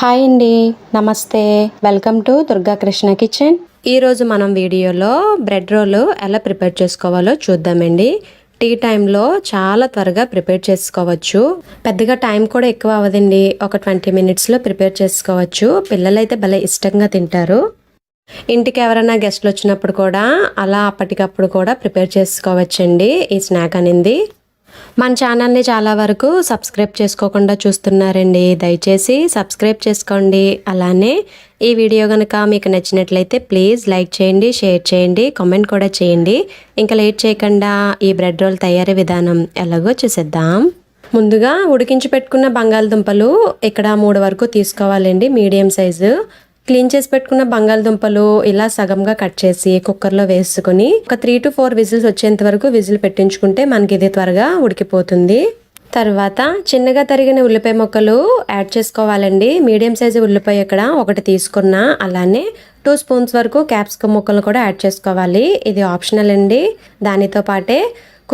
Hi అండి నమస్తే. Welcome to Durga Krishna kitchen ఈరోజు మనం వీడియోలో బ్రెడ్ రోల్ ఎలా ప్రిపేర్ చేసుకోవాలో చూద్దామండి. టీ టైంలో చాలా త్వరగా ప్రిపేర్ చేసుకోవచ్చు. పెద్దగా టైం కూడా ఎక్కువ అవ్వదండి. ఒక ట్వంటీ మినిట్స్లో ప్రిపేర్ చేసుకోవచ్చు. పిల్లలైతే భలే ఇష్టంగా తింటారు. ఇంటికి ఎవరైనా గెస్ట్లు వచ్చినప్పుడు కూడా అలా అప్పటికప్పుడు కూడా ప్రిపేర్ చేసుకోవచ్చండి. ఈ స్నాక్ అనేది. మన ఛానల్ని చాలా వరకు సబ్స్క్రైబ్ చేసుకోకుండా చూస్తున్నారండి. దయచేసి సబ్స్క్రైబ్ చేసుకోండి. అలానే ఈ వీడియో కనుక మీకు నచ్చినట్లయితే ప్లీజ్ లైక్ చేయండి షేర్ చేయండి కామెంట్ కూడా చేయండి. ఇంకా లేట్ చేయకుండా ఈ బ్రెడ్ రోల్ తయారీ విధానం ఎలాగో చూసేద్దాం. ముందుగా ఉడికించి పెట్టుకున్న బంగాళదుంపలు ఇక్కడ మూడు వరకు తీసుకోవాలండి. Medium size. క్లీన్ చేసి పెట్టుకున్న బంగాళదుంపలు ఇలా సగంగా కట్ చేసి కుక్కర్లో వేసుకుని ఒక త్రీ టు ఫోర్ విజిల్స్ వచ్చేంత వరకు విజిల్ పెట్టించుకుంటే మనకి ఇది త్వరగా ఉడికిపోతుంది. తర్వాత చిన్నగా తరిగిన ఉల్లిపాయ ముక్కలు యాడ్ చేసుకోవాలండి. మీడియం సైజు ఉల్లిపాయ ఇక్కడ ఒకటి తీసుకున్న అలానే టూ స్పూన్స్ వరకు క్యాప్సికమ్ ముక్కలు కూడా యాడ్ చేసుకోవాలి. ఇది ఆప్షనల్ అండి. దానితో పాటే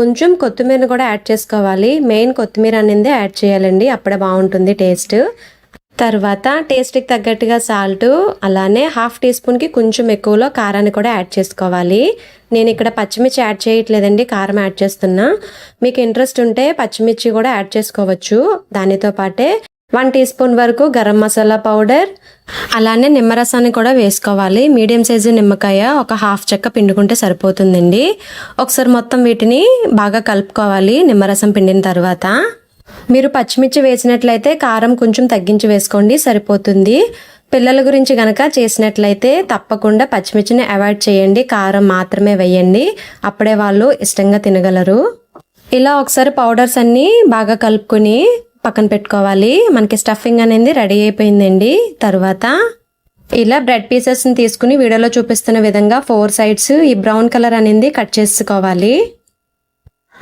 కొంచెం కొత్తిమీర కూడా యాడ్ చేసుకోవాలి. మెయిన్ కొత్తిమీర అనేది యాడ్ చేయాలండి. అప్పుడే బాగుంటుంది టేస్ట్. తర్వాత టేస్ట్కి తగ్గట్టుగా సాల్ట్ అలానే హాఫ్ టీ స్పూన్కి కొంచెం ఎక్కువలో కారాన్ని కూడా యాడ్ చేసుకోవాలి. నేను ఇక్కడ పచ్చిమిర్చి యాడ్ చేయట్లేదండి కారం యాడ్ చేస్తున్నా. మీకు ఇంట్రెస్ట్ ఉంటే పచ్చిమిర్చి కూడా యాడ్ చేసుకోవచ్చు. దానితో పాటే వన్ టీ స్పూన్ వరకు గరం మసాలా పౌడర్ అలానే నిమ్మరసాన్ని కూడా వేసుకోవాలి. మీడియం సైజు నిమ్మకాయ ఒక హాఫ్ చెక్క పిండుకుంటే సరిపోతుందండి. ఒకసారి మొత్తం వీటిని బాగా కలుపుకోవాలి నిమ్మరసం పిండిన తర్వాత. మీరు పచ్చిమిర్చి వేసినట్లయితే కారం కొంచెం తగ్గించి వేసుకోండి సరిపోతుంది. పిల్లల గురించి గనక చేసినట్లయితే తప్పకుండా పచ్చిమిర్చిని అవాయిడ్ చేయండి కారం మాత్రమే వేయండి. అప్పుడే వాళ్ళు ఇష్టంగా తినగలరు. ఇలా ఒకసారి పౌడర్స్ అన్నీ బాగా కలుపుకొని పక్కన పెట్టుకోవాలి. మనకి స్టఫింగ్ అనేది రెడీ అయిపోయిందండి. తర్వాత ఇలా బ్రెడ్ పీసెస్ని తీసుకుని వీడియోలో చూపిస్తున్న విధంగా ఫోర్ సైడ్స్ ఈ బ్రౌన్ కలర్ అనేది కట్ చేసుకోవాలి.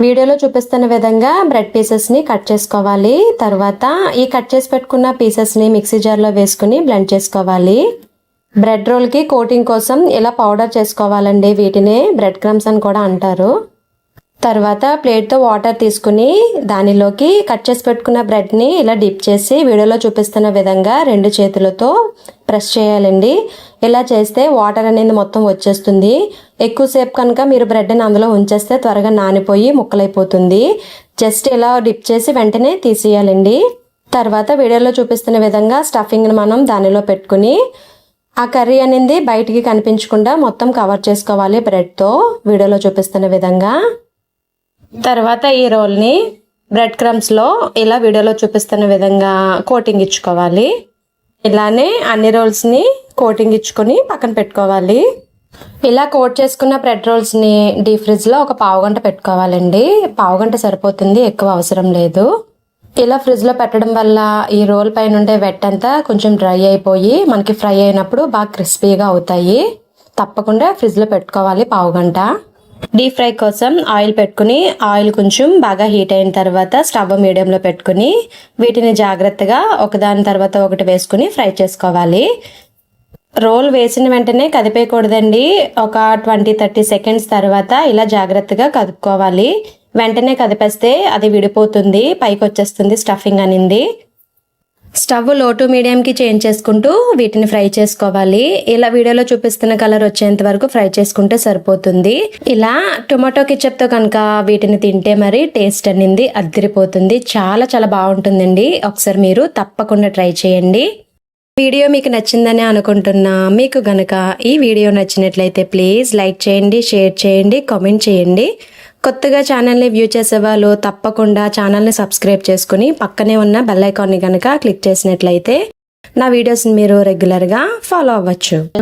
వీడియోలో చూపిస్తున్న విధంగా బ్రెడ్ పీసెస్ని కట్ చేసుకోవాలి. తర్వాత ఈ కట్ చేసి పెట్టుకున్న పీసెస్ని మిక్సీ జార్లో వేసుకుని బ్లెండ్ చేసుకోవాలి. బ్రెడ్ రోల్కి కోటింగ్ కోసం ఇలా పౌడర్ చేసుకోవాలండి. వీటిని బ్రెడ్ క్రమ్స్ అని కూడా అంటారు. తర్వాత ప్లేట్తో వాటర్ తీసుకుని దానిలోకి కట్ చేసి పెట్టుకున్న బ్రెడ్ని ఇలా డిప్ చేసి వీడియోలో చూపిస్తున్న విధంగా రెండు చేతులతో ప్రెస్ చేయాలండి. ఇలా చేస్తే వాటర్ అనేది మొత్తం వచ్చేస్తుంది. ఎక్కువసేపు కనుక మీరు బ్రెడ్ని అందులో ఉంచేస్తే త్వరగా నానిపోయి ముక్కలైపోతుంది. జస్ట్ ఇలా డిప్ చేసి వెంటనే తీసేయాలండి. తర్వాత వీడియోలో చూపిస్తున్న విధంగా స్టఫింగ్ని మనం దానిలో పెట్టుకుని ఆ కర్రీ అనేది బయటికి కనిపించకుండా మొత్తం కవర్ చేసుకోవాలి బ్రెడ్తో వీడియోలో చూపిస్తున్న విధంగా. తర్వాత ఈ రోల్ని బ్రెడ్ క్రమ్స్లో ఇలా వీడియోలో చూపిస్తున్న విధంగా కోటింగ్ ఇచ్చుకోవాలి. ఇలానే అన్ని రోల్స్ని కోటింగ్ ఇచ్చుకొని పక్కన పెట్టుకోవాలి. ఇలా కోట్ చేసుకున్న బ్రెడ్ రోల్స్ని డీ ఫ్రిడ్జ్లో ఒక పావు గంట పెట్టుకోవాలండి. పావు గంట సరిపోతుంది ఎక్కువ అవసరం లేదు. ఇలా ఫ్రిడ్జ్లో పెట్టడం వల్ల ఈ రోల్ పైన ఉండే వెట్ అంతా కొంచెం డ్రై అయిపోయి మనకి ఫ్రై అయినప్పుడు బాగా క్రిస్పీగా అవుతాయి. తప్పకుండా ఫ్రిడ్జ్లో పెట్టుకోవాలి పావు గంట. డీప్ ఫ్రై కోసం ఆయిల్ పెట్టుకుని ఆయిల్ కొంచెం బాగా హీట్ అయిన తర్వాత స్టవ్ మీడియంలో పెట్టుకుని వీటిని జాగ్రత్తగా ఒకదాని తర్వాత ఒకటి వేసుకుని ఫ్రై చేసుకోవాలి. రోల్ వేసిన వెంటనే కదిపేయకూడదండి. ఒక ట్వంటీ థర్టీ సెకండ్స్ తర్వాత ఇలా జాగ్రత్తగా కదుపుకోవాలి. వెంటనే కదిపేస్తే అది విడిపోతుంది పైకి వచ్చేస్తుంది స్టఫింగ్ అనింది. స్టవ్లో టు మీడియంకి చేంజ్ చేసుకుంటూ వీటిని ఫ్రై చేసుకోవాలి. ఇలా వీడియోలో చూపిస్తున్న కలర్ వచ్చేంత వరకు ఫ్రై చేసుకుంటే సరిపోతుంది. ఇలా టొమాటో కిచప్తో కనుక వీటిని తింటే మరి టేస్ట్ అనేది అద్దరిపోతుంది. చాలా చాలా బాగుంటుందండి. ఒకసారి మీరు తప్పకుండా ట్రై చేయండి. వీడియో మీకు నచ్చిందని అనుకుంటున్నా మీకు గనక ఈ వీడియో నచ్చినట్లయితే ప్లీజ్ లైక్ చేయండి షేర్ చేయండి కామెంట్ చేయండి. కొత్తగా ఛానల్ని వ్యూ చేసే వాళ్ళు తప్పకుండా ఛానల్ని సబ్స్క్రైబ్ చేసుకుని పక్కనే ఉన్న బెల్ ఐకాన్ని కనుక క్లిక్ చేసినట్లయితే నా వీడియోస్ని మీరు రెగ్యులర్గా ఫాలో అవ్వచ్చు.